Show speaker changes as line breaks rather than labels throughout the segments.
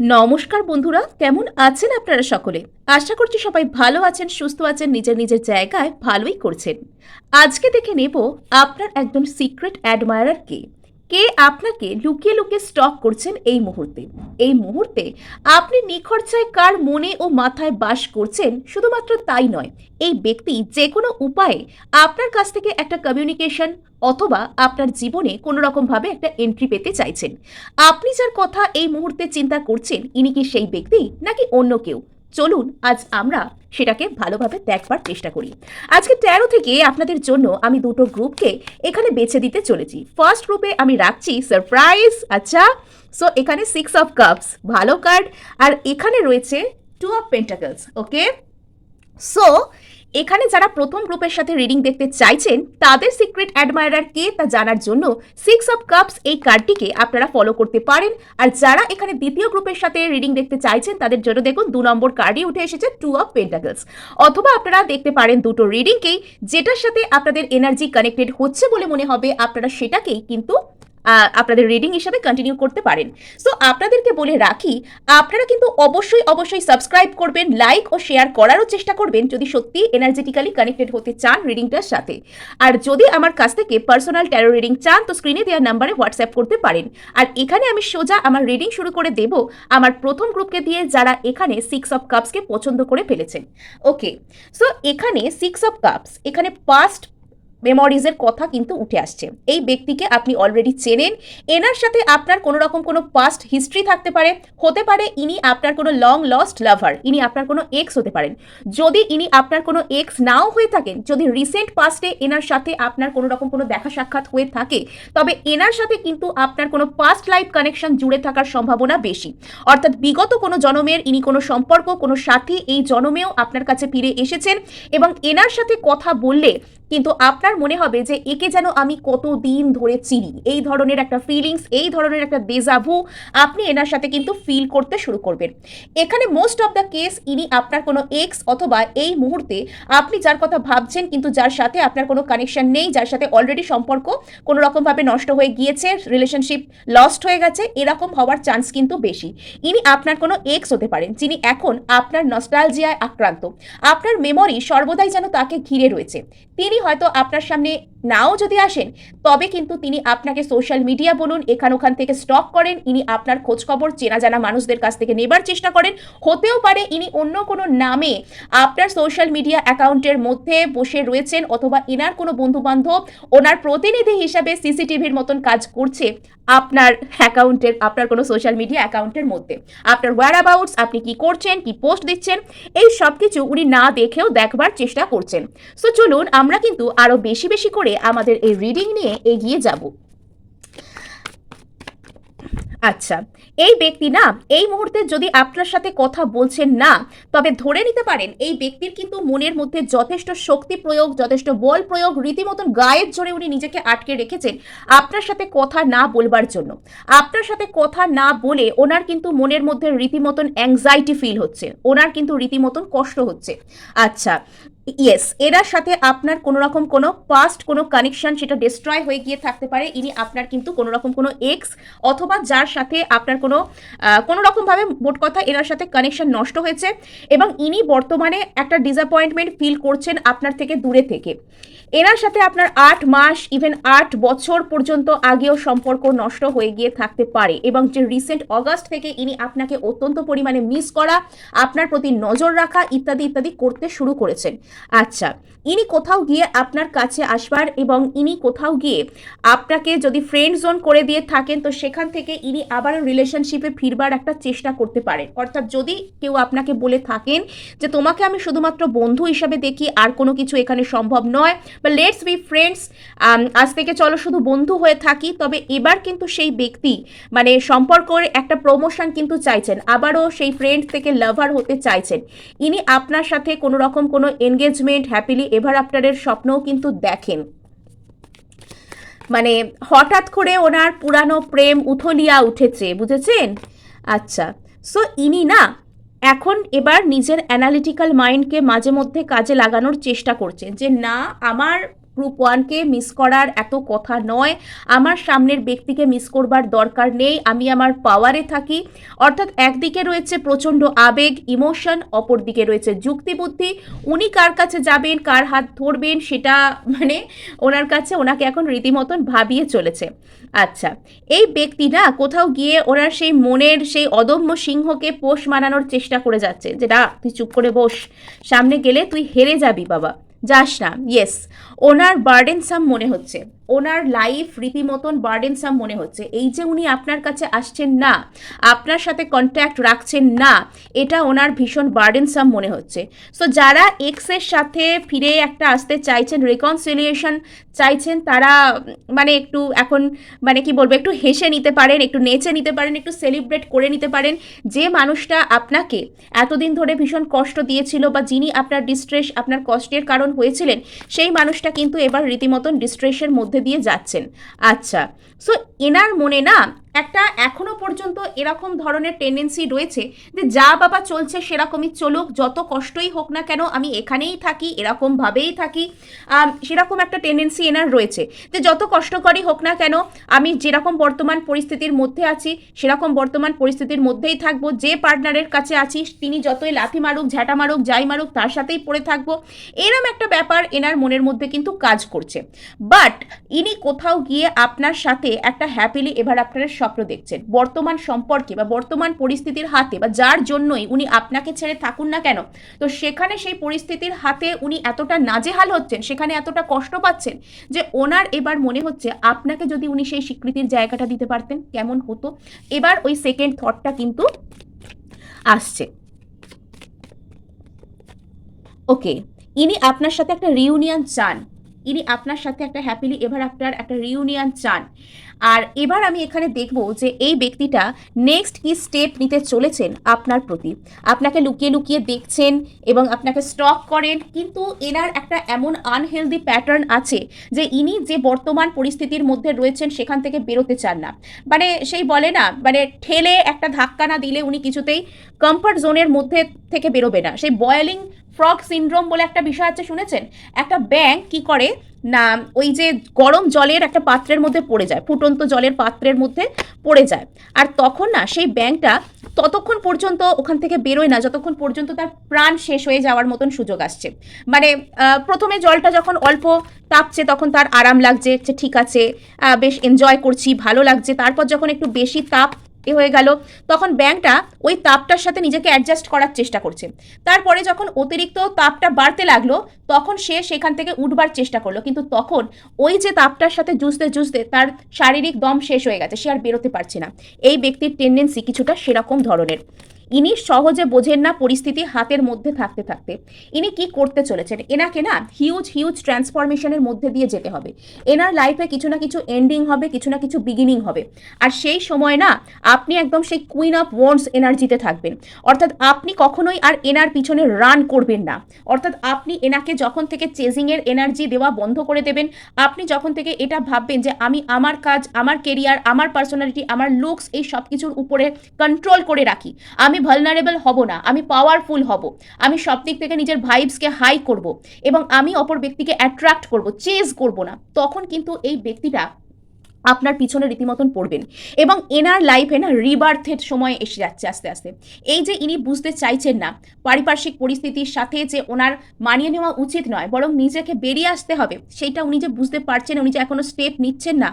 নমস্কার বন্ধুরা, কেমন আছেন আপনারা সকলে? আশা করছি সবাই ভালো আছেন, সুস্থ আছেন, নিজের নিজের জায়গায় ভালোই করছেন। আজকে দেখে নেব আপনার একজন সিক্রেট অ্যাডমায়ারার কে। কে আপনাকে লুকিয়ে লুকিয়ে স্টক করছেন এই মুহূর্তে? এই মুহূর্তে আপনি নিখরচায় কার মনে ও মাথায় বাস করছেন শুধুমাত্র তাই নয়, এই ব্যক্তি যে কোনো উপায়ে আপনার কাছ থেকে একটা কমিউনিকেশন অথবা আপনার জীবনে কোনো রকমভাবে একটা এন্ট্রি পেতে চাইছেন। আপনি যার কথা এই মুহূর্তে চিন্তা করছেন, ইনি কি সেই ব্যক্তি নাকি অন্য কেউ? চলুন আজ আমরা সেটাকে ভালোভাবে দেখবার চেষ্টা করি। আজকে তেরো থেকে আপনাদের জন্য আমি দুটো গ্রুপকে এখানে বেছে দিতে চলেছি। ফার্স্ট গ্রুপে আমি রাখছি সারপ্রাইজ আচ্ছা সো এখানে সিক্স অফ কাপস ভালো কার্ড আর এখানে রয়েছে two of pentacles okay so এখানে যারা প্রথম গ্রুপের সাথে রিডিং দেখতে চাইছেন, তাদের সিক্রেট অ্যাডমায়ারার কে তা জানার জন্য সিক্স অফ কাপস এই কার্ডটিকে আপনারা ফলো করতে পারেন। আর যারা এখানে দ্বিতীয় গ্রুপের সাথে রিডিং দেখতে চাইছেন, তাদের জন্য দেখুন দু নম্বর কার্ডই উঠে এসেছে টু অফ পেন্টাগলস অথবা আপনারা দেখতে পারেন দুটো রিডিংকেই যেটার সাথে আপনাদের এনার্জি কানেক্টেড হচ্ছে বলে মনে হবে, আপনারা সেটাকেই কিন্তু আপনাদের রিডিং হিসাবে কন্টিনিউ করতে পারেন। সো আপনাদেরকে বলে রাখি, আপনারা কিন্তু অবশ্যই অবশ্যই সাবস্ক্রাইব করবেন লাইক ও শেয়ার করারও চেষ্টা করবেন যদি সত্যি এনার্জেটিক্যালি কানেক্টেড হতে চান রিডিংটার সাথে। আর যদি আমার কাছ থেকে পার্সোনাল ট্যারো রিডিং চান, তো স্ক্রিনে দেওয়া নাম্বারে হোয়াটসঅ্যাপ করতে পারেন। আর এখানে আমি সোজা আমার রিডিং শুরু করে দেব, আমার প্রথম গ্রুপকে দিয়ে যারা এখানে সিক্স অফ কাপসকে পছন্দ করে ফেলেছেন। ওকে সো এখানে সিক্স অফ কাপস এখানে পাস্ট মেমোরিজের কথা কিন্তু উঠে আসছে। এই ব্যক্তিকে আপনি অলরেডি চেনেন, এনার সাথে আপনার কোনো রকম কোনো পাস্ট হিস্ট্রি থাকতে পারে, হতে পারে ইনি আপনার কোনো লং লস্ট লাভার ইনি আপনার কোনো এক্স হতে পারেন। যদি ইনি আপনার কোনো এক্স নাও হয়ে থাকেন, যদি রিসেন্ট পাস্টে এনার সাথে আপনার কোনো রকম কোনো দেখা সাক্ষাৎ হয়ে থাকে, তবে এনার সাথে কিন্তু আপনার কোনো পাস্ট লাইফ কানেকশন জুড়ে থাকার সম্ভাবনা বেশি। অর্থাৎ বিগত কোনো জনমের ইনি কোনো সম্পর্ক, কোনো সাথী এই জনমেও আপনার কাছে ফিরে এসেছেন এবং এনার সাথে কথা বললে কিন্তু আপনার মনে হবে যে একে যেন আমি কত দিন ধরে চিনি। এই ধরনের একটা ফিলিংস এই ধরনের একটা দেজাভু আপনি এনার সাথে কিন্তু ফিল করতে শুরু করবেন। এখানে মোস্ট অফ দ্য কেস ইনি আপনার কোনো এক্স অথবা এই মুহূর্তে আপনি যার কথা ভাবছেন কিন্তু যার সাথে আপনার কোনো কানেকশন নেই, যার সাথে অলরেডি সম্পর্ক কোনো রকমভাবে নষ্ট হয়ে গিয়েছে রিলেশনশিপ লস্ট হয়ে গেছে, এরকম হওয়ার চান্স কিন্তু বেশি। ইনি আপনার কোনো এক্স হতে পারেন, যিনি এখন আপনার নস্টালজিয়ায় আক্রান্ত। আপনার মেমরি সর্বদাই যেন তাকে ঘিরে রয়েছে। তিনি হয়তো আপনার সামনে নাও যদি আসেন, তবে কিন্তু তিনি আপনাকে সোশ্যাল মিডিয়া বলুন এখান ওখান থেকে স্টক করেন, ইনি আপনার খোঁজখবর চেনা জানা মানুষদের কাছ থেকে নেবার চেষ্টা করেন। হতেও পারে ইনি অন্য কোনো নামে আপনার সোশ্যাল মিডিয়া অ্যাকাউন্টের মধ্যে বসে রয়েছেন অথবা এনার কোনো বন্ধু বান্ধব ওনার প্রতিনিধি হিসাবে সিসিটিভির মতন কাজ করছে আপনার অ্যাকাউন্টের আপনার কোনো সোশ্যাল মিডিয়া অ্যাকাউন্টের মধ্যে। আপনার ওয়ার অ্যাবাউটস আপনি কি করছেন, কি পোস্ট দিচ্ছেন, এই সব কিছু উনি না দেখেও দেখবার চেষ্টা করছেন। সো চলুন, আমরা কিন্তু আরও বেশি বেশি করে আমাদের এই রিডিং নিয়ে এগিয়ে যাব। আচ্ছা এই ব্যক্তি না, এই মুহূর্তে যদি আপনার সাথে কথা বলছেন না, তবে ধরে নিতে পারেন এই ব্যক্তির কিন্তু মনের মধ্যে যথেষ্ট শক্তি প্রয়োগ, যথেষ্ট বল প্রয়োগ, রীতিমতন গায়ের জোরে উনি নিজেকে আটকে রেখেছেন আপনার সাথে কথা না বলবার জন্য। আপনার সাথে কথা না বলে ওনার কিন্তু মনের মধ্যে রীতিমতন অ্যাংজাইটি ফিল হচ্ছে, ওনার কিন্তু রীতিমতন কষ্ট হচ্ছে। আচ্ছা ইয়েস এরার সাথে আপনার কোনো রকম কোনো পাস্ট কোনো কানেকশন সেটা ডিস্ট্রয় হয়ে গিয়ে থাকতে পারে। ইনি আপনার কিন্তু কোনো রকম কোনো এক্স অথবা যার সাথে আপনার কোনো কোনো রকমভাবে মোট কথা এনার সাথে কানেকশন নষ্ট হয়েছে এবং ইনি বর্তমানে একটা ডিসঅ্যাপয়েন্টমেন্ট ফিল করছেন আপনার থেকে দূরে থেকে। এনার সাথে আপনার আট মাস ইভেন আট বছর পর্যন্ত আগেও সম্পর্ক নষ্ট হয়ে গিয়ে থাকতে পারে এবং যে রিসেন্ট অগাস্ট থেকে ইনি আপনাকে অত্যন্ত পরিমাণে মিস করা, আপনার প্রতি নজর রাখা ইত্যাদি ইত্যাদি করতে শুরু করেছেন। আচ্ছা ইনি কোথাও গিয়ে আপনার কাছে আসবার এবং ইনি কোথাও গিয়ে আপনাকে যদি ফ্রেন্ড জোন করে দিয়ে থাকেন, তো সেখান থেকে ইনি আবার রিলেশনশিপে ফিরবার একটা চেষ্টা করতে পারেন। অর্থাৎ যদি কেউ আপনাকে বলে থাকেন যে, তোমাকে আমি শুধুমাত্র বন্ধু হিসাবে দেখি, আর কোনো কিছু এখানে সম্ভব নয় বা লেটস বি ফ্রেন্ডস আজ থেকে চলো শুধু বন্ধু হয়ে থাকি। তবে এবার কিন্তু সেই ব্যক্তি মানে সম্পর্কের একটা প্রমোশন কিন্তু চাইছেন, আবারও সেই ফ্রেন্ড থেকে লাভার হতে চাইছেন। ইনি আপনার সাথে কোনো রকম কোনো এনগেজমেন্ট হ্যাপিলি এভার আফটারের স্বপ্নও কিন্তু দেখেন। মানে হঠাৎ করে ওনার পুরানো প্রেম উথলিয়া উঠেছে, বুঝেছেন? আচ্ছা সো ইনি না, এখন এবার নিজের অ্যানালিটিক্যাল মাইন্ডকে মাঝে মধ্যে কাজে লাগানোর চেষ্টা করছেন যে, না, আমার গ্রুপ ওয়ানকে মিস করার এত কথা নয়। আমার সামনের ব্যক্তিকে মিস করবার দরকার নেই। আমি আমার পাওয়ারে থাকি। অর্থাৎ একদিকে রয়েছে প্রচণ্ড আবেগ ইমোশন অপরদিকে রয়েছে যুক্তিবুদ্ধি উনি কার কাছে যাবেন, কার হাত ধরবেন, সেটা মানে ওনার কাছে ওনাকে এখন রীতিমতন ভাবিয়ে চলেছে। আচ্ছা এই ব্যক্তি না কোথাও গিয়ে ওনার সেই মনের সেই অদম্য সিংহকে পোষ মানানোর চেষ্টা করে যাচ্ছে যে, না, তুই চুপ করে বস। সামনে গেলে তুই হেরে যাবি বাবা। যাস না ইয়েস ওনার বার্ডেন সাম মনে হচ্ছে। ওনার লাইফ রীতিমতন বার্ডেনসাম মনে হচ্ছে। এই যে উনি আপনার কাছে আসছেন না, আপনার সাথে কন্ট্যাক্ট রাখছেন না, এটা ওনার ভীষণ বার্ডেনসাম মনে হচ্ছে। সো যারা এক্সের সাথে ফিরে একটা আসতে চাইছেন রিকনসিলিয়েশন চাইছেন, তারা মানে একটু এখন মানে কি বলব, একটু হেসে নিতে পারেন, একটু নেচে নিতে পারেন, একটু সেলিব্রেট করে নিতে পারেন। যে মানুষটা আপনাকে এতদিন ধরে ভীষণ কষ্ট দিয়েছিল বা যিনি আপনার ডিস্ট্রেস আপনার কষ্টের কারণ হয়েছিলেন, সেই মানুষটা কিন্তু এবার রীতিমতন ডিস্ট্রেসের মধ্যে দিয়ে যাচ্ছেন। আচ্ছা সো এনার মনে না একটা এখনও পর্যন্ত এরকম ধরনের টেন্ডেন্সি রয়েছে যে যা বাবা চলছে সেরকমই চলুক, যত কষ্টই হোক না কেন আমি এখানেই থাকি, এরকমভাবেই থাকি সেরকম একটা টেন্ডেন্সি এনার রয়েছে যে যত কষ্টকরই হোক না কেন আমি যেরকম বর্তমান পরিস্থিতির মধ্যে আছি, সেরকম বর্তমান পরিস্থিতির মধ্যেই থাকব, যে পার্টনারের কাছে আছি, তিনি যতই লাথি মারুক, ঝাঁটা মারুক, যাই মারুক, তার সাথেই পড়ে থাকব, এরম একটা ব্যাপার এনার মনের মধ্যে কিন্তু কাজ করছে। বাট ইনি কোথাও গিয়ে আপনার সাথে একটা হ্যাপিলি এভার আফটারের স্বপ্ন দেখছেন। বর্তমান সম্পর্কে বা বর্তমান পরিস্থিতির হাতে বা যার জন্যই উনি আপনাকে ছেড়ে থাকুন না কেন? তো সেখানে সেই পরিস্থিতির হাতে উনি এতটা নাজেহাল হচ্ছেন, সেখানে এতটা কষ্ট পাচ্ছেন যে ওনার এবার মনে হচ্ছে আপনাকে যদি উনি সেই স্বীকৃতির জায়গাটা দিতে পারতেন, কেমন হতো? এবার ওই সেকেন্ড থটটা কিন্তু আসছে। ওকে ইনি আপনার সাথে একটা রিউনিয়ন চান। ইনি আপনার সাথে একটা হ্যাপিলি এভার আফটার একটা রিউনিয়ন চান। আর এবার আমি এখানে দেখব যে এই ব্যক্তিটা নেক্সট কি স্টেপ নিতে চলেছেন আপনার প্রতি। আপনাকে লুকিয়ে লুকিয়ে দেখছেন এবং আপনাকে স্টক করেন, কিন্তু এনার একটা এমন আনহেলদি প্যাটার্ন আছে যে ইনি যে বর্তমান পরিস্থিতির মধ্যে রয়েছেন সেখান থেকে বেরোতে চান না। মানে সেই বলে না মানে ঠেলে একটা ধাক্কা না দিলে উনি কিছুতেই কমফর্ট জোনের মধ্যে থেকে বেরোবে না। সেই বয়েলিং ফ্রগ সিনড্রোম বলে একটা বিষয় আছে, শুনেছেন? একটা ব্যাঙ কি করে? না, ওই যে গরম জলের একটা পাত্রের মধ্যে পড়ে যায়, ফুটন্ত জলের পাত্রের মধ্যে পড়ে যায়। আর তখন না, সেই ব্যাঙটা ততক্ষণ পর্যন্ত ওখান থেকে বেরোয় না, যতক্ষণ পর্যন্ত তার প্রাণ শেষ হয়ে যাওয়ার মতন সুযোগ আসছে। মানে প্রথমে জলটা যখন অল্প তাপছে, তখন তার আরাম লাগছে ঠিক আছে বেশ এনজয় করছি, ভালো লাগছে। তারপর যখন একটু বেশি তাপ এ হয়ে গেল। তখন ব্যাংকটা ওই তাপটার সাথে নিজেকে অ্যাডজাস্ট করার চেষ্টা করছে। তারপরে যখন অতিরিক্ত তাপটা বাড়তে লাগল, তখন সে সেখান থেকে উঠবার চেষ্টা করল। কিন্তু তখন ওই যে তাপটার সাথে জুজতে জুজতে তার শারীরিক দম শেষ হয়ে গেছে, সে আর বেরোতে পারছে না। এই ব্যক্তির টেন্ডেন্সি কিছুটা সেরকম ধরনের। ইনি সহজে বোঝেন না পরিস্থিতি হাতের মধ্যে থাকতে থাকতে। ইনি কি করতে চলেছেন? এনাকে না হিউজ হিউজ ট্রান্সফরমেশনের মধ্যে দিয়ে যেতে হবে। এনার লাইফে কিছু না কিছু এন্ডিং হবে, কিছু না কিছু বিগিনিং হবে। আর সেই সময় না আপনি একদম সেই কুইন অফ ওয়ান্ডস এনার্জিতে থাকবেন। অর্থাৎ আপনি কখনোই আর এনার পিছনে রান করবেন না। অর্থাৎ আপনি এনাকে যখন থেকে চেজিংয়ের এনার্জি দেওয়া বন্ধ করে দেবেন, আপনি যখন থেকে এটা ভাববেন যে আমি আমার কাজ, আমার কেরিয়ার আমার পার্সোনালিটি আমার লুকস এই সব কিছুর উপরে কন্ট্রোল করে রাখি। আমি ভালনারেবল হব না, আমি পাওয়ারফুল হব, আমি সব দিক থেকে নিজের ভাইবসকে হাই করব এবং আমি অপর ব্যক্তিকে অ্যাট্রাক্ট করব চেজ করব না, তখন কিন্তু এই ব্যক্তিটা আপনার পিছনে রীতিমতন পড়বেন এবং এনার লাইফে না রিবার্থের সময় এসে যাচ্ছে আস্তে আস্তে। এই যে ইনি বুঝতে চাইছেন না, পারিপার্শ্বিক পরিস্থিতির সাথে যে ওনার মানিয়ে নেওয়া উচিত নয়, বরং নিজেকে বেরিয়ে আসতে হবে সেইটা উনি যে বুঝতে পারছেন, উনি যে এখনও স্টেপ নিচ্ছেন না।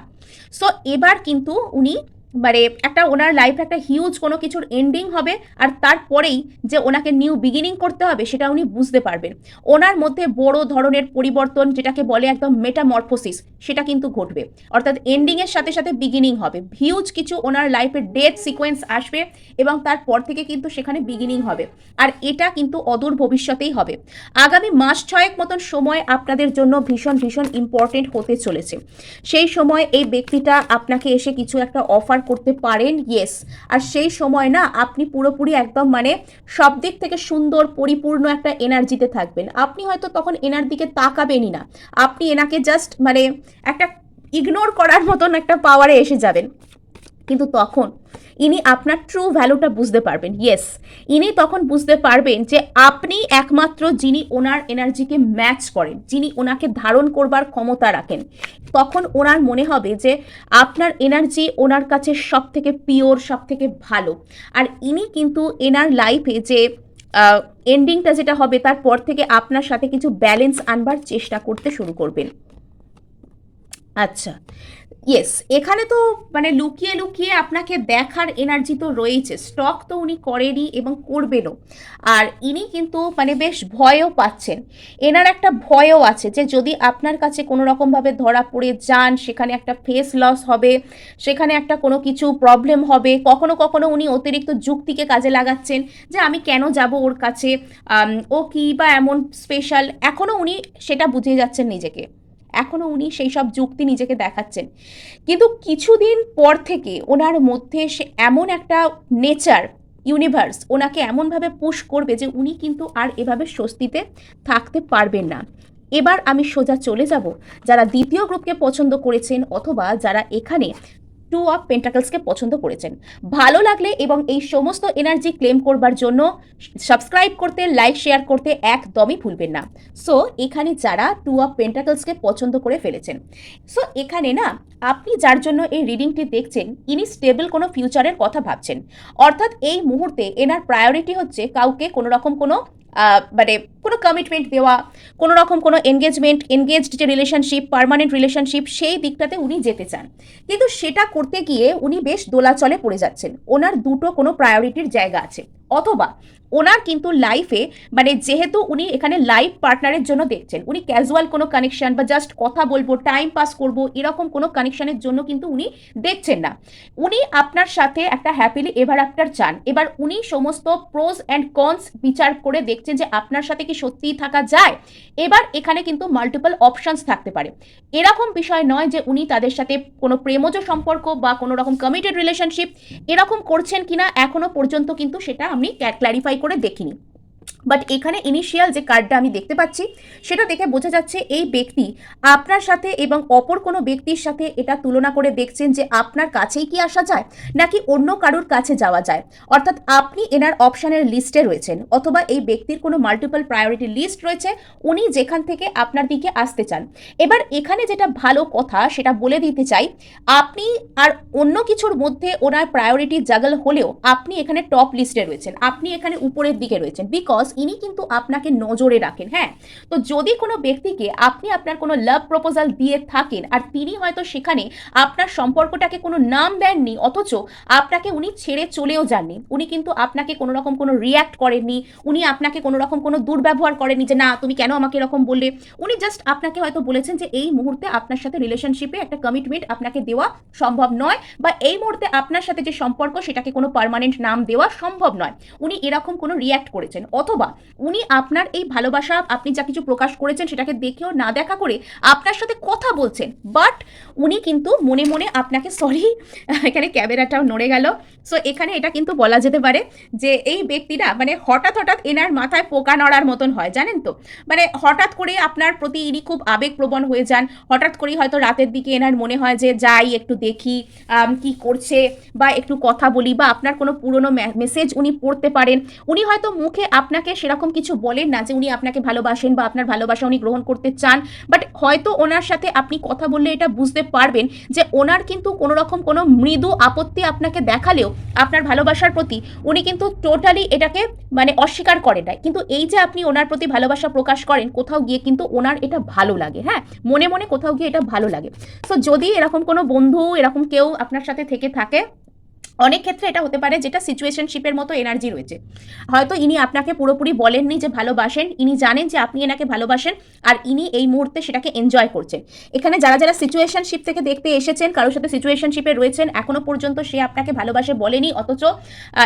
সো এবার কিন্তু উনি মানে একটা ওনার লাইফে একটা হিউজ কোনো কিছুর এন্ডিং হবে আর তারপরেই যে ওনাকে নিউ বিগিনিং করতে হবে সেটা উনি বুঝতে পারবেন। ওনার মধ্যে বড় ধরনের পরিবর্তন যেটাকে বলে একদম মেটামরফোসিস সেটা কিন্তু ঘটবে। অর্থাৎ এন্ডিংয়ের সাথে সাথে বিগিনিং হবে। হিউজ কিছু ওনার লাইফের ডেথ সিকোয়েন্স আসবে এবং তারপর থেকে কিন্তু সেখানে বিগিনিং হবে। আর এটা কিন্তু অদূর ভবিষ্যতেই হবে। আগামী মাস ছয়েক মতন সময় আপনাদের জন্য ভীষণ ভীষণ ইম্পর্টেন্ট হতে চলেছে। সেই সময় এই ব্যক্তিটা আপনাকে এসে কিছু একটা অফার করতে পারেন ইয়েস আর সেই সময় না, আপনি পুরোপুরি একদম মানে সব দিক থেকে সুন্দর, পরিপূর্ণ একটা এনার্জিতে থাকবেন। আপনি হয়তো তখন এনার দিকে তাকাবেনই না। আপনি এনাকে জাস্ট মানে একটা ইগনোর করার মতন একটা পাওয়ারে এসে যাবেন। কিন্তু তখন ইনি আপনার ট্রু ভ্যালুটা বুঝতে পারবেন ইয়েস ইনি তখন বুঝতে পারবেন যে আপনি একমাত্র যিনি ওনার এনার্জিকে ম্যাচ করেন, যিনি ওনাকে ধারণ করবার ক্ষমতা রাখেন, তখন ওনার মনে হবে যে আপনার এনার্জি ওনার কাছে সব থেকে পিওর সব থেকে ভালো। আর ইনি কিন্তু এনার লাইফে যে এন্ডিংটা যেটা হবে তারপর থেকে আপনার সাথে কিছু ব্যালেন্স আনবার চেষ্টা করতে শুরু করবেন। আচ্ছা ইয়েস এখানে তো মানে লুকিয়ে লুকিয়ে আপনাকে দেখার এনার্জি তো রয়েছে স্টক তো উনি করেনই এবং করবেনও। আর ইনি কিন্তু মানে বেশ ভয়ও পাচ্ছেন। এনার একটা ভয়ও আছে যে যদি আপনার কাছে কোনো রকমভাবে ধরা পড়ে যান, সেখানে একটা ফেস লস হবে, সেখানে একটা কোনো কিছু প্রবলেম হবে, কখনো কখনো উনি অতিরিক্ত যুক্তিকে কাজে লাগাচ্ছেন যে আমি কেন যাব ওর কাছে ও কী বা এমন স্পেশাল এখনও উনি সেটা বুঝিয়ে যাচ্ছেন নিজেকে। এখনও উনি সেই সব যুক্তি নিজেকে দেখাচ্ছেন। কিন্তু কিছুদিন পর থেকে ওনার মধ্যে সে এমন একটা নেচার ইউনিভার্স ওনাকে এমনভাবে পুশ করবে যে উনি কিন্তু আর এভাবে স্বস্তিতে থাকতে পারবেন না। এবার আমি সোজা চলে যাব। যারা দ্বিতীয় গ্রুপকে পছন্দ করেছেন অথবা যারা এখানে টু অফ পেন্টাকলসকে পছন্দ করেছেন। ভালো লাগলে এবং এই সমস্ত এনার্জি ক্লেম করবার জন্য সাবস্ক্রাইব করতে লাইক শেয়ার করতে একদমই ভুলবেন না। সো এখানে যারা টু অফ পেন্টাকলসকে পছন্দ করে ফেলেছেন। সো এখানে না, আপনি যার জন্য এই রিডিংটি দেখছেন, ইনি স্টেবল কোনো ফিউচারের কথা ভাবছেন। অর্থাৎ এই মুহূর্তে এনার প্রায়োরিটি হচ্ছে কাউকে কোনো রকম কোনো মানে কোনো কমিটমেন্ট দেওয়া কোনো রকম কোনো এনগেজমেন্ট এনগেজড যে রিলেশনশিপ পারমানেন্ট রিলেশনশিপ সেই দিকটাতে উনি যেতে চান। কিন্তু সেটা করতে গিয়ে উনি বেশ দোলাচলে পড়ে যাচ্ছেন। ওনার দুটো কোনো প্রায়োরিটির জায়গা আছে। অথবা ওনার কিন্তু লাইফে মানে যেহেতু উনি এখানে লাইফ পার্টনারের জন্য দেখছেন, উনি ক্যাজুয়াল কোনো কানেকশন বা জাস্ট কথা বলব টাইম পাস করব, এরকম কোনো কানেকশনের জন্য কিন্তু উনি দেখছেন না। উনি আপনার সাথে একটা হ্যাপিলি এভার আফটার চান। এবার উনি সমস্ত প্রোজ অ্যান্ড কনস বিচার করে দেখছেন যে আপনার সাথে কি সত্যিই থাকা যায়। এবার এখানে কিন্তু মাল্টিপল অপশানস থাকতে পারে। এরকম বিষয় নয় যে উনি তাদের সাথে কোনো প্রেমজ সম্পর্ক বা কোনো রকম কমিটেড রিলেশনশিপ এরকম করছেন কিনা এখনও পর্যন্ত কিন্তু সেটা আমি ক্ল্যারিফাই করে দেখিনি বাট এখানে ইনিশিয়াল যে কার্ডটা আমি দেখতে পাচ্ছি, সেটা দেখে বোঝা যাচ্ছে এই ব্যক্তি আপনার সাথে এবং অপর কোনো ব্যক্তির সাথে এটা তুলনা করে দেখছেন যে আপনার কাছেই কি আসা যায়, নাকি অন্য কারোর কাছে যাওয়া যায়। অর্থাৎ আপনি এনার অপশানের লিস্টে রয়েছেন, অথবা এই ব্যক্তির কোনো মাল্টিপল প্রায়োরিটি লিস্ট রয়েছে, উনি যেখান থেকে আপনার দিকে আসতে চান। এবার এখানে যেটা ভালো কথা, সেটা বলে দিতে চাই, আপনি আর অন্য কিছুর মধ্যে ওনার প্রায়োরিটি জাগল হলেও আপনি এখানে টপ লিস্টে রয়েছেন, আপনি এখানে উপরের দিকে রয়েছেন বিকজ ইনি কিন্তু আপনাকে নজরে রাখেন হ্যাঁ? তো যদি কোনো ব্যক্তিকে আপনি আপনার কোনো লাভ প্রপোজাল দিয়ে থাকেন আর তিনি হয়তো সেখানে আপনার সম্পর্কটাকে কোনো নাম দেননি, অথচ আপনাকে উনি ছেড়ে চলেও যাননি, উনি কিন্তু আপনাকে কোনো রকম কোনো রিয়্যাক্ট করেননি, উনি আপনাকে কোনো রকম কোনো দুর্ব্যবহার করেননি যে, না, তুমি কেন আমাকে এরকম বললে? উনি জাস্ট আপনাকে হয়তো বলেছেন যে, এই মুহূর্তে আপনার সাথে রিলেশনশিপে একটা কমিটমেন্ট আপনাকে দেওয়া সম্ভব নয় বা এই মুহূর্তে আপনার সাথে যে সম্পর্ক সেটাকে কোনো পার্মানেন্ট নাম দেওয়া সম্ভব নয়। উনি এরকম কোনো রিয়্যাক্ট করেছেন, অথবা উনি আপনার এই ভালোবাসা, আপনি যা কিছু প্রকাশ করেছেন সেটাকে দেখেও না দেখা করে আপনার সাথে কথা বলছেন। বাট উনি কিন্তু মনে মনে আপনাকে, সরি, এখানে ক্যামেরাটাও নড়ে গেল। সো এখানে এটা কিন্তু বলা যেতে পারে যে এই ব্যক্তিরা মানে হঠাৎ হঠাৎ এনার মাথায় পোকা নড়ার মতন হয়, জানেন তো? মানে হঠাৎ করে আপনার প্রতি ইনি খুব আবেগপ্রবণ হয়ে যান। হঠাৎ করেই হয়তো রাতের দিকে এনার মনে হয় যে যাই, একটু দেখি কি করছে বা একটু কথা বলি বা আপনার কোনো পুরনো মেসেজ উনি পড়তে পারেন। উনি হয়তো মুখে আপনাকে সেরকম কিছু বলেন না যে উনি আপনাকে ভালোবাসেন বা আপনার ভালোবাসা উনি গ্রহণ করতে চান বাট হয়তো ওনার সাথে আপনি কথা বললে এটা বুঝতে পারবেন যে ওনার কিন্তু কোনো রকম কোনো মৃদু আপত্তি আপনাকে দেখালেও আপনার ভালোবাসার প্রতি উনি কিন্তু টোটালি এটাকে মানে অস্বীকার করেন না কিন্তু এই যে আপনি ওনার প্রতি ভালোবাসা প্রকাশ করেন, কোথাও গিয়ে কিন্তু ওনার এটা ভালো লাগে হ্যাঁ? মনে মনে কোথাও গিয়ে এটা ভালো লাগে। সো যদি এরকম কোনো বন্ধু, এরকম কেউ আপনার সাথে থেকে থাকে অনেক ক্ষেত্রে এটা হতে পারে যেটা সিচুয়েশনশিপের মতো এনার্জি রয়েছে। হয়তো ইনি আপনাকে পুরোপুরি বলেননি যে ভালোবাসেন, ইনি জানেন যে আপনি এনাকে ভালোবাসেন আর ইনি এই মুহূর্তে সেটাকে এনজয় করছেন। এখানে যারা যারা সিচুয়েশনশিপ থেকে দেখতে এসেছেন, কারোর সাথে সিচুয়েশনশিপে রয়েছেন, এখনও পর্যন্ত সে আপনাকে ভালোবাসে বলেনি, অথচ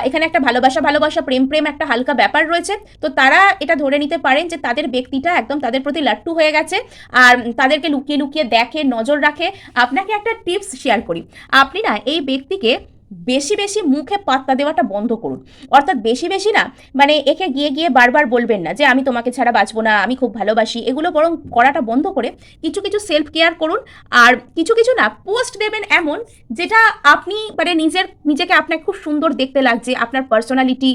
এখানে একটা ভালোবাসা ভালোবাসা, প্রেম প্রেম একটা হালকা ব্যাপার রয়েছে। তো তারা এটা ধরে নিতে পারেন যে তাদের ব্যক্তিটা একদম তাদের প্রতি লাট্টু হয়ে গেছে আর তাদেরকে লুকিয়ে লুকিয়ে দেখে, নজর রাখে। আপনাকে একটা টিপস শেয়ার করি। আপনি না এই ব্যক্তিকে বেশি বেশি মুখে পাত্তা দেওয়াটা বন্ধ করুন। অর্থাৎ বেশি বেশি না মানে একে গিয়ে গিয়ে বারবার বলবেন না যে, আমি তোমাকে ছাড়া বাঁচবো না, আমি খুব ভালোবাসি। এগুলো বরং করাটা বন্ধ করে কিছু কিছু সেলফ কেয়ার করুন। আর কিছু কিছু না পোস্ট দেবেন এমন যেটা আপনি মানে নিজের, নিজেকে আপনার খুব সুন্দর দেখতে লাগছে, আপনার পার্সোনালিটি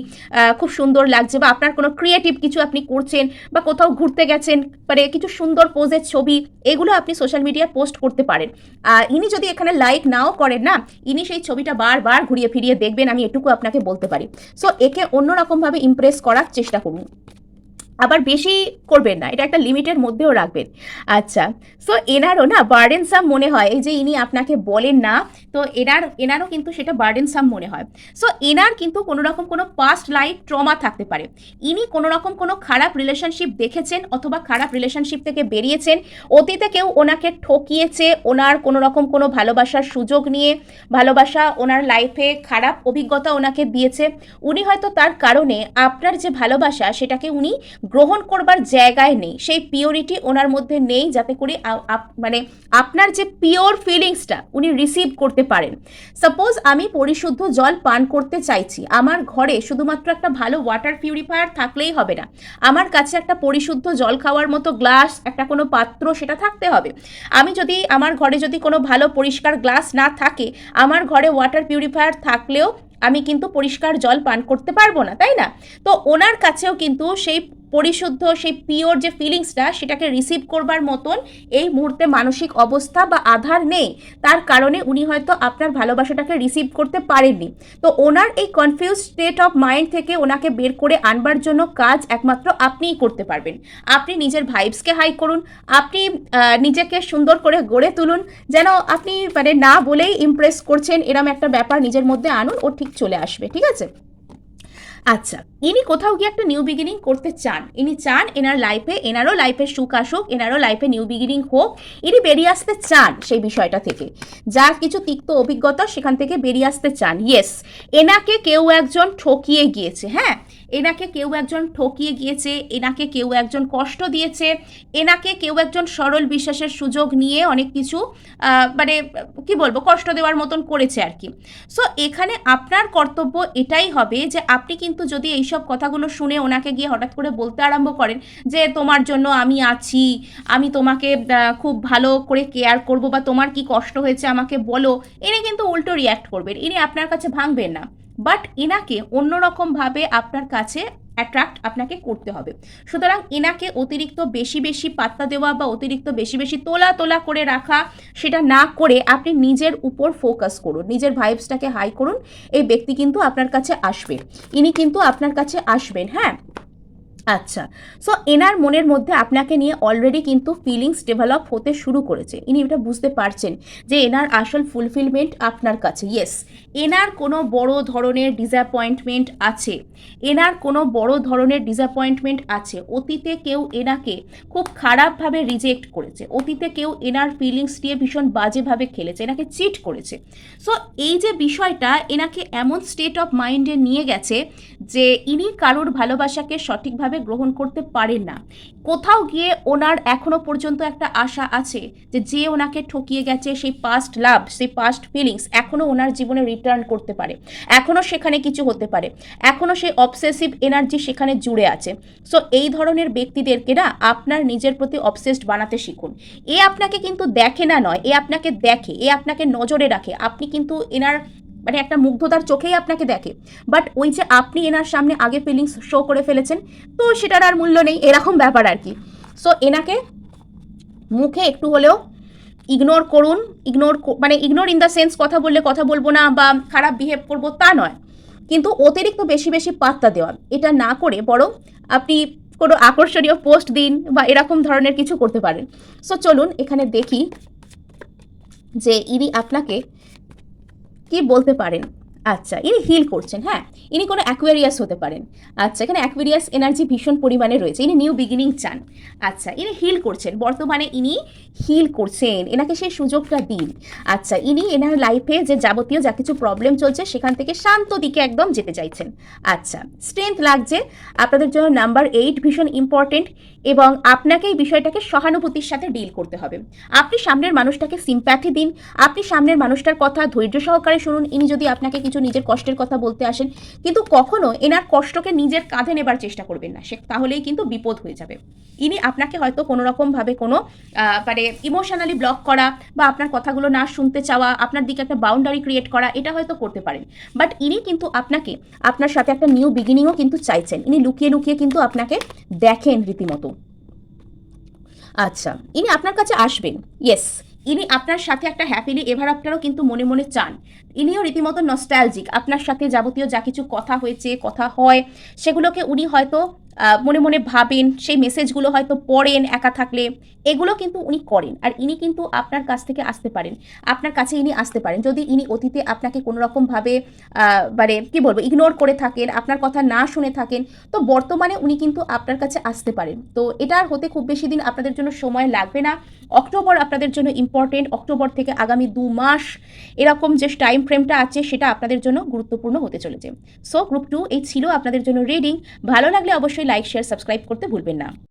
খুব সুন্দর লাগছে বা আপনার কোনো ক্রিয়েটিভ কিছু আপনি করছেন বা কোথাও ঘুরতে গেছেন মানে কিছু সুন্দর পোজের ছবি, এগুলো আপনি সোশ্যাল মিডিয়ায় পোস্ট করতে পারেন। ইনি যদি এখানে লাইক নাও করেন না, ইনি সেই ছবিটা বারবার ঘুরিয়ে ফিরিয়ে দেখবেন, আমি এটুকু আপনাকে বলতে পারি। সো একে অন্যরকমভাবে ইমপ্রেস করার চেষ্টা করুন। আবার বেশি করবেন না, এটা একটা লিমিটের মধ্যেও রাখবেন। আচ্ছা সো এনারও না বার্ডেনসাম মনে হয়, এই যে ইনি আপনাকে বলেন না, তো এনার, এনারও কিন্তু সেটা বার্ডেনসাম মনে হয়। সো এনার কিন্তু কোনো রকম কোনো পাস্ট লাইফ ট্রমা থাকতে পারে। ইনি কোনো রকম কোনো খারাপ রিলেশনশিপ দেখেছেন অথবা খারাপ রিলেশনশিপ থেকে বেরিয়েছেন, অতীতে কেউ ওনাকে ঠকিয়েছে ওনার কোনো রকম কোনো ভালোবাসার সুযোগ নিয়ে, ভালোবাসা ওনার লাইফে খারাপ অভিজ্ঞতা ওনাকে দিয়েছে, উনি হয়তো তার কারণে আপনার যে ভালোবাসা সেটাকে উনি গ্রহণ করবার জায়গায় নেই। সেই পিওরিটি ওনার মধ্যে নেই যাতে করে মানে আপনার যে পিওর ফিলিংসটা উনি রিসিভ করতে পারেন। সাপোজ আমি পরিশুদ্ধ জল পান করতে চাইছি। আমার ঘরে শুধুমাত্র একটা ভালো ওয়াটার পিউরিফায়ার থাকলেই হবে না। আমার কাছে একটা পরিশুদ্ধ জল খাওয়ার মতো গ্লাস একটা কোনো পাত্র সেটা থাকতে হবে। আমি যদি আমার ঘরে যদি কোনো ভালো পরিষ্কার গ্লাস না থাকে, আমার ঘরে ওয়াটার পিউরিফায়ার থাকলেও আমি কিন্তু পরিষ্কার জল পান করতে পারব না, তাই না? তো ওনার কাছেও কিন্তু সেই পরিশুদ্ধ, সেই পিওর যে ফিলিংসটা সেটাকে রিসিভ করবার মতন এই মুহূর্তে মানসিক অবস্থা বা আধার নেই। তার কারণে উনি হয়তো আপনার ভালোবাসাটাকে রিসিভ করতে পারেননি। তো ওনার এই কনফিউজ স্টেট অফ মাইন্ড থেকে ওনাকে বের করে আনবার জন্য কাজ একমাত্র আপনিই করতে পারবেন। আপনি নিজের ভাইবসকে হাই করুন, আপনি নিজেকে সুন্দর করে গড়ে তুলুন, যেন আপনি মানে না বলেই ইমপ্রেস করছেন, এরম একটা ব্যাপার নিজের মধ্যে আনুন, ও ঠিক চলে আসবে, ঠিক আছে? আচ্ছা ইনি কোথাও গিয়ে একটা নিউ বিগিনিং করতে চান। ইনি চান এনার লাইফে এনারও লাইফে সুখ আসুক, এনারও লাইফে নিউ বিগিনিং হোক, ইনি বেরিয়ে আসতে চান সেই বিষয়টা থেকে। যা কিছু তিক্ত অভিজ্ঞতা সেখান থেকে বেরিয়ে আসতে চান। ইয়েস এনাকে কেউ একজন ঠকিয়ে গিয়েছে হ্যাঁ? এনাকে কেউ একজন ঠকিয়ে গিয়েছে, এনাকে কেউ একজন কষ্ট দিয়েছে, এনাকে কেউ একজন সরল বিশ্বাসের সুযোগ নিয়ে অনেক কিছু মানে কি বলব, কষ্ট দেওয়ার মতন করেছে আর কি। সো এখানে আপনার কর্তব্য এটাই হবে যে, আপনি কিন্তু যদি এইসব কথাগুলো শুনে ওনাকে গিয়ে হঠাৎ করে বলতে আরম্ভ করেন যে, তোমার জন্য আমি আছি, আমি তোমাকে খুব ভালো করে কেয়ার করব বা তোমার কি কষ্ট হয়েছে আমাকে বলো এনে কিন্তু উল্টো রিয়্যাক্ট করবেন, ইনি আপনার কাছে ভাঙবেন না। বাট এনাকে অন্যরকমভাবে আপনার কাছে অ্যাট্রাক্ট আপনাকে করতে হবে। সুতরাং এনাকে অতিরিক্ত বেশি বেশি পাত্তা দেওয়া বা অতিরিক্ত বেশি বেশি তোলা তোলা করে রাখা, সেটা না করে আপনি নিজের উপর ফোকাস করুন, নিজের ভাইবসটাকে হাই করুন, এই ব্যক্তি কিন্তু আপনার কাছে আসবে। ইনি কিন্তু আপনার কাছে আসবেন হ্যাঁ? আচ্ছা সো এনার মনের মধ্যে আপনাকে নিয়ে অলরেডি কিন্তু ফিলিংস ডেভেলপ হতে শুরু করেছে। ইনি এটা বুঝতে পারছেন যে এনার আসল ফুলফিলমেন্ট আপনার কাছে। ইয়েস এনার কোনো বড় ধরনের ডিসঅ্যাপয়েন্টমেন্ট আছে। এনার কোনো বড় ধরনের ডিসঅ্যাপয়েন্টমেন্ট আছে। অতীতে কেউ এনাকে খুব খারাপভাবে রিজেক্ট করেছে। অতীতে কেউ এনার ফিলিংস নিয়ে ভীষণ বাজেভাবে খেলেছে, এনাকে চিট করেছে। সো এই যে বিষয়টা এনাকে এমন স্টেট অফ মাইন্ডে নিয়ে গেছে যে ইনি কারোর ভালোবাসাকে সঠিকভাবে গ্রহণ করতে পারেন না। কোথাও গিয়ে ওনার এখনও পর্যন্ত একটা আশা আছে যে যে ওনাকে ঠকিয়ে গেছে সেই পাস্ট লাভ সেই পাস্ট ফিলিংস এখনও ওনার জীবনে রিটার্ন করতে পারে। এখনও সেখানে কিছু হতে পারে। এখনও সেই অবসেসিভ এনার্জি সেখানে জুড়ে আছে। সো এই ধরনের ব্যক্তিদেরকে না আপনার নিজের প্রতি অবসেসড বানাতে শিখুন। এ আপনাকে কিন্তু দেখে না নয়, এ আপনাকে দেখে, এ আপনাকে নজরে রাখে। আপনি কিন্তু এনার মানে একটা মুগ্ধতার চোখেই আপনাকে দেখে। বাট ওই যে আপনি এনার সামনে আগে ফিলিংস শো করে ফেলেছেন, তো সেটার আর মূল্য নেই, এরকম ব্যাপার আর কি। সো এনাকে মুখে একটু হলেও ইগনোর করুন ইগনোর মানে ইগনোর ইন দ্য সেন্স কথা বললে কথা বলব না বা খারাপ বিহেভ করব তা নয়। কিন্তু অতিরিক্ত বেশি বেশি পাত্তা দেওয়া, এটা না করে বরং আপনি কোনো আকর্ষণীয় পোস্ট দিন বা এরকম ধরনের কিছু করতে পারেন। সো চলুন এখানে দেখি যে ইনি আপনাকে কি বলতে পারেন? আচ্ছা ইনি হিল করছেন হ্যাঁ? ইনি কোনো অ্যাকুয়ারিয়াস হতে পারেন। আচ্ছা এখানে অ্যাকুয়ারিয়াস এনার্জি ভীষণ পরিমাণে রয়েছে। ইনি নিউ বিগিনিং চান। আচ্ছা ইনি হিল করছেন। বর্তমানে ইনি হিল করছেন। এনাকে সেই সুযোগটা দিন। আচ্ছা ইনি এনার লাইফে যে যাবতীয় যা কিছু প্রবলেম চলছে, সেখান থেকে শান্ত দিকে একদম যেতে চাইছেন। আচ্ছা স্ট্রেংথ লাগছে। আপনাদের জন্য নাম্বার এইট ভীষণ ইম্পর্টেন্ট এবং আপনাকে এই বিষয়টাকে সহানুভূতির সাথে ডিল করতে হবে। আপনি সামনের মানুষটাকে সিম্প্যাথি দিন। আপনি সামনের মানুষটার কথা ধৈর্য সহকারে শুনুন। ইনি যদি আপনাকে কিছু নিজের কষ্টের কথা বলতে আসেন, কিন্তু কখনো এনার কষ্টকে নিজের কাঁধে নেবার চেষ্টা করবেন না। সে তাহলেই কিন্তু বিপদ হয়ে যাবে। ইনি আপনাকে হয়তো কোনো রকমভাবে কোনো মানে ইমোশনালি ব্লক করা বা আপনার কথাগুলো না শুনতে চাওয়া, আপনার দিকে একটা বাউন্ডারি ক্রিয়েট করা, এটা হয়তো করতে পারেন। বাট ইনি কিন্তু আপনাকে, আপনার সাথে একটা নিউ বিগিনিংও কিন্তু চাইছেন। ইনি লুকিয়ে লুকিয়ে কিন্তু আপনাকে দেখেন রীতিমতো। আচ্ছা ইনি আপনার কাছে আসবেন। ইয়েস ইনি আপনার সাথে একটা হ্যাপিলি এভার আফটারও কিন্তু মনে মনে চান। ইনিও রীতিমতো নস্টালজিক আপনার সাথে যাবতীয় যা কিছু কথা হয়েছে, কথা হয়, সেগুলোকে উনি হয়তো মনে মনে ভাবেন, সেই মেসেজগুলো হয়তো পড়েন একা থাকলে। এগুলো কিন্তু উনি করেন। আর ইনি কিন্তু আপনার কাছ থেকে আসতে পারেন। আপনার কাছে ইনি আসতে পারেন। যদি ইনি অতীতে আপনাকে কোনো রকমভাবে মানে কি বলব ইগনোর করে থাকেন, আপনার কথা না শুনে থাকেন, তো বর্তমানে উনি কিন্তু আপনার কাছে আসতে পারেন। তো এটা আর হতে খুব বেশি দিন আপনাদের জন্য সময় লাগবে না। অক্টোবর আপনাদের জন্য ইম্পর্টেন্ট অক্টোবর থেকে আগামী দু মাস এরকম যে টাইম ফ্রেমটা আছে, সেটা আপনাদের জন্য গুরুত্বপূর্ণ হতে চলেছে। সো গ্রুপ টু এই ছিল আপনাদের জন্য রিডিং ভালো লাগলে অবশ্যই লাইক শেয়ার সাবস্ক্রাইব করতে ভুলবেন না